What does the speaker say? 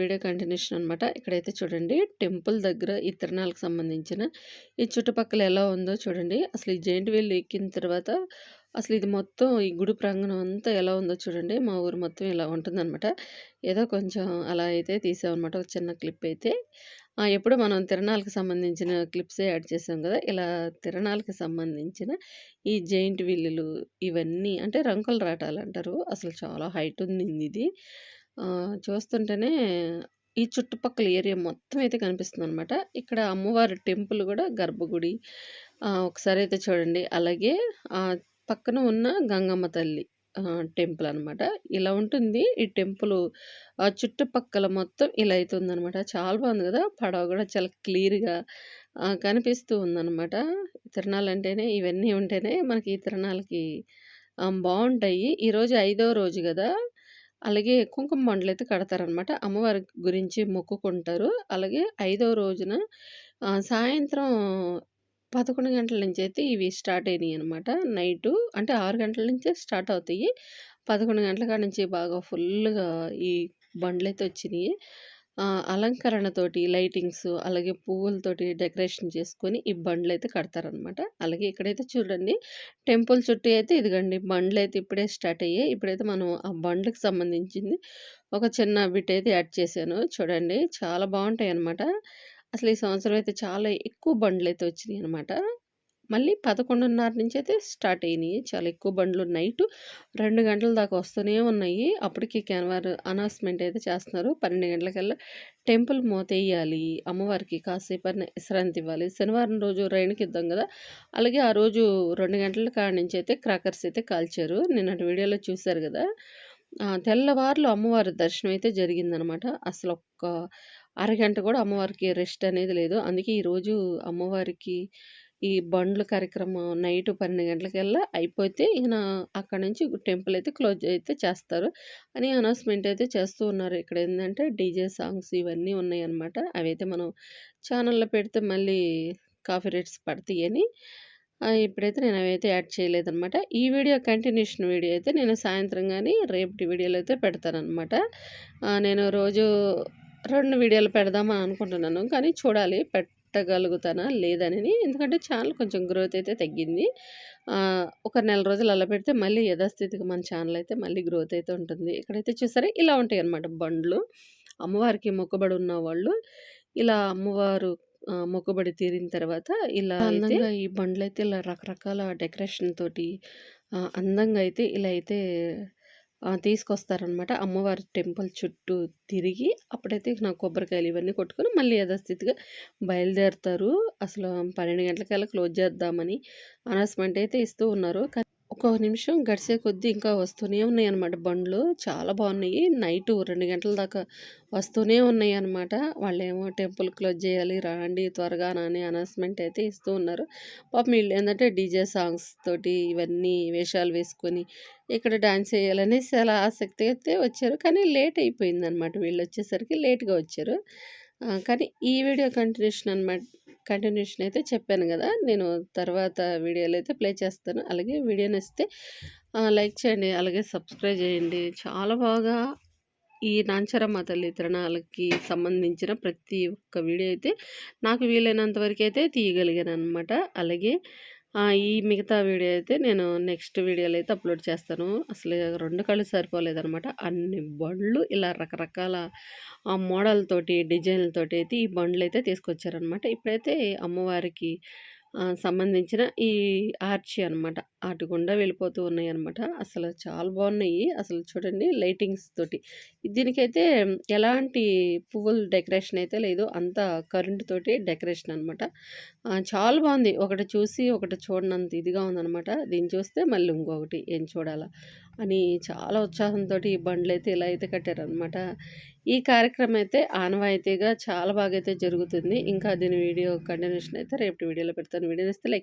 Video continuation అనమాట ఇక్కడైతే చూడండి టెంపుల్ దగ్గర ఈ తిరణాలకు సంబంధించిన ఈ చుట్టుపక్కల ఎలా ఉందో చూడండి. అసలు ఈ జైంట్ వీల్ ఎక్కిన తర్వాత అసలు ఇది మొత్తం ఈ గుడి ప్రాంగణం అంతా ఎలా ఉందో చూడండి. మా ఊరు మొత్తం ఇలా ఉంటుందన్నమాట. ఏదో కొంచెం అలా అయితే తీసామన్నమాట. ఒక చిన్న క్లిప్ అయితే. ఎప్పుడు మనం తిరణాలకు సంబంధించిన క్లిప్సే యాడ్ చేసాం కదా. ఇలా తిరణాలకు సంబంధించిన ఈ జైంట్ విల్లులు ఇవన్నీ అంటే రంకులు రాటాలు అంటారు. అసలు చాలా హైట్ ఉంది ఇది. చూస్తుంటేనే ఈ చుట్టుపక్కల ఏరియా మొత్తం అయితే కనిపిస్తుంది అనమాట ఇక్కడ అమ్మవారి టెంపుల్ కూడా గర్భగుడి. ఒకసారి అయితే చూడండి. అలాగే పక్కన ఉన్న గంగమ్మ తల్లి టెంపుల్ అనమాట. ఇలా ఉంటుంది. ఈ టెంపుల్ ఆ చుట్టుపక్కల మొత్తం ఇలా అయితే అనమాట చాలా బాగుంది కదా! పడవ కూడా చాలా క్లియర్‌గా కనిపిస్తూ కనిపిస్తూ ఉందనమాట. తిరణాలంటేనే ఇవన్నీ ఉంటేనే మనకి ఈ తిరణాలకి బాగుంటాయి. ఈరోజు ఐదవ రోజు కదా! అలాగే కుంకుమ మండలైతే కడతారనమాట. అమ్మవారి గురించి మొక్కుకుంటారు. అలాగే ఐదవ రోజున సాయంత్రం 11 గంటల నుంచి అయితే ఇవి స్టార్ట్ అయినాయి అనమాట నైటు అంటే ఆరు గంటల నుంచే స్టార్ట్ అవుతాయి. 11 గంటల కాడ నుంచి బాగా ఫుల్గా ఈ బండ్లయితే వచ్చినాయి అలంకరణతోటి లైటింగ్స్ అలాగే పువ్వులతోటి డెకరేషన్ చేసుకొని ఈ బండ్లు అయితే కడతారనమాట. అలాగే ఇక్కడైతే చూడండి టెంపుల్ చుట్టూ అయితే ఇదిగోండి బండ్లయితే ఇప్పుడే స్టార్ట్ అయ్యాయి. ఇప్పుడైతే మనం ఆ బండ్లకు సంబంధించింది ఒక చిన్న బిట్ అయితే యాడ్ చేశాను. చూడండి చాలా బాగుంటాయి అనమాట అసలు ఈ సంవత్సరం అయితే చాలా ఎక్కువ బండ్లు అయితే వచ్చినాయి అనమాట మళ్ళీ పదకొండున్నర నుంచి అయితే స్టార్ట్ అయినాయి చాలా ఎక్కువ బండ్లు నైట్ రెండు గంటల దాకా వస్తూనే ఉన్నాయి. అప్పటికి క్యాన్వార్ అనౌన్స్‌మెంట్ అయితే చేస్తున్నారు. 12 గంటలకల్లా టెంపుల్ మూతేయాలి అమ్మవారికి కాసేపన్నా విశ్రాంతి ఇవ్వాలి. శనివారం రోజు రైన్‌కిద్దాం కదా అలాగే ఆ రోజు రెండు గంటల కాడ నుంచి అయితే క్రాకర్స్ అయితే కాల్చారు. నిన్నటి వీడియోలో చూశారు కదా తెల్లవారులు అమ్మవారి దర్శనం అయితే జరిగిందనమాట. అసలొక్క అరగంట కూడా అమ్మవారికి రెస్ట్ అనేది లేదు. అందుకే ఈరోజు అమ్మవారికి ఈ బండ్లు కార్యక్రమం నైట్ పన్నెండు గంటలకల్లా అయిపోతే ఈయన అక్కడి నుంచి టెంపుల్ అయితే క్లోజ్ అయితే చేస్తారు అని అనౌన్స్‌మెంట్ అయితే చేస్తూ ఉన్నారు. ఇక్కడ ఏంటంటే డీజే సాంగ్స్ ఇవన్నీ ఉన్నాయన్నమాట. అవైతే మనం ఛానల్లో పెడితే మళ్ళీ కాపీ రేట్స్ పడతాయని అని ఇప్పుడైతే నేను అవైతే యాడ్ చేయలేదనమాట. ఈ వీడియో కంటిన్యూషన్ వీడియో అయితే నేను సాయంత్రం కానీ రేపటి వీడియోలో అయితే పెడతాననమాట. నేను రోజు రెండు వీడియోలు పెడదామని అనుకుంటున్నాను. కానీ చూడాలి పెట్ పెట్టగలుగుతానా లేదనని. ఎందుకంటే ఛానల్ కొంచెం గ్రోత్ అయితే తగ్గింది. ఒక నెల రోజులు అలా పెడితే మళ్ళీ యథాస్థితికి మన ఛానల్ అయితే మళ్ళీ గ్రోత్ అయితే ఉంటుంది. ఇక్కడైతే చూసారా ఇలా ఉంటాయన్నమాట బండ్లు. అమ్మవారికి మొక్కబడి ఉన్న వాళ్ళు ఇలా అమ్మవారు మొక్కబడి మొక్కుబడి తీరిన తర్వాత ఇలా అందంగా ఈ బండ్లయితే ఇలా రకరకాల డెకరేషన్ తోటి అందంగా అయితే ఇలా అయితే తీసుకొస్తారనమాట. అమ్మవారి టెంపుల్ చుట్టూ తిరిగి అప్పుడైతే నా కొబ్బరికాయలు ఇవన్నీ కొట్టుకొని మళ్ళీ యథాస్థితిగా బయలుదేరుతారు. అసలు 12 గంటలకల్లా క్లోజ్ చేద్దామని అనౌన్స్‌మెంట్ అయితే ఇస్తూ ఉన్నారు. కానీ ఒక్కొక్క నిమిషం గడిసే కొద్దీ ఇంకా వస్తూనే ఉన్నాయన్నమాట బండ్లు. చాలా బాగున్నాయి నైట్ రెండు గంటల దాకా వస్తూనే ఉన్నాయి అనమాట వాళ్ళేమో టెంపుల్ క్లోజ్ చేయాలి రాండి త్వరగా అని అనౌన్స్‌మెంట్ అయితే ఇస్తూ ఉన్నారు. పాపం వీళ్ళు ఏంటంటే డీజే సాంగ్స్ తోటి ఇవన్నీ వేషాలు వేసుకొని ఇక్కడ డాన్స్ ఎయ్యాలనేసి చాలా ఆసక్తి అయితే వచ్చారు. కానీ లేట్ అయిపోయిందనమాట. వీళ్ళొచ్చేసరికి లేట్‌గా వచ్చారు. కానీ ఈ వీడియో కంటిన్యూషన్ అనమాట కంటిన్యూషన్ అయితే చెప్పాను కదా నేను తర్వాత వీడియోలో అయితే ప్లే చేస్తాను. అలాగే వీడియో నచ్చితే లైక్ చేయండి. అలాగే సబ్స్క్రైబ్ చేయండి. చాలా బాగా ఈ నాంచారమ్మ తల్లి తిరణాలకి సంబంధించిన ప్రతి ఒక్క వీడియో అయితే నాకు వీలైనంత వరకు అయితే తీయగలిగాను అనమాట అలాగే ఈ మిగతా వీడియో అయితే నేను నెక్స్ట్ వీడియోలో అయితే అప్‌లోడ్ చేస్తాను. అసలు రెండు కళ్ళు సరిపోలేదనమాట. అన్ని బండ్లు ఇలా రకరకాల ఆహ్, మోడల్‌తోటి డిజైన్‌లతోటి అయితే ఈ బండ్లయితే తీసుకొచ్చారనమాట. ఇప్పుడైతే అమ్మవారికి సంబంధించిన ఈ ఆర్చి అనమాట. అటు గుండా వెళ్ళిపోతూ ఉన్నాయి అనమాట అసలు చాలా బాగున్నాయి అసలు చూడండి లైటింగ్స్ తోటి. దీనికైతే ఎలాంటి పువ్వుల డెకరేషన్ అయితే లేదు. అంతా కరెంట్ తోటి డెకరేషన్ అనమాట. చాలా బాగుంది ఒకటి చూసి ఒకటి చూడనంత ఇదిగా ఉందనమాట. దీన్ని చూస్తే మళ్ళీ ఇంకొకటి ఏం చూడాలా అని చాలా ఉత్సాహంతోటి ఈ బండ్లయితే ఇలా అయితే కట్టారనమాట. ఈ కార్యక్రమం అయితే ఆనవాయితీగా చాలా బాగా అయితే జరుగుతుంది. ఇంకా దీని వీడియో కంటిన్యూషన్ అయితే రేపటి వీడియోలో పెడతాను. వీడియో నచ్చితే లైక్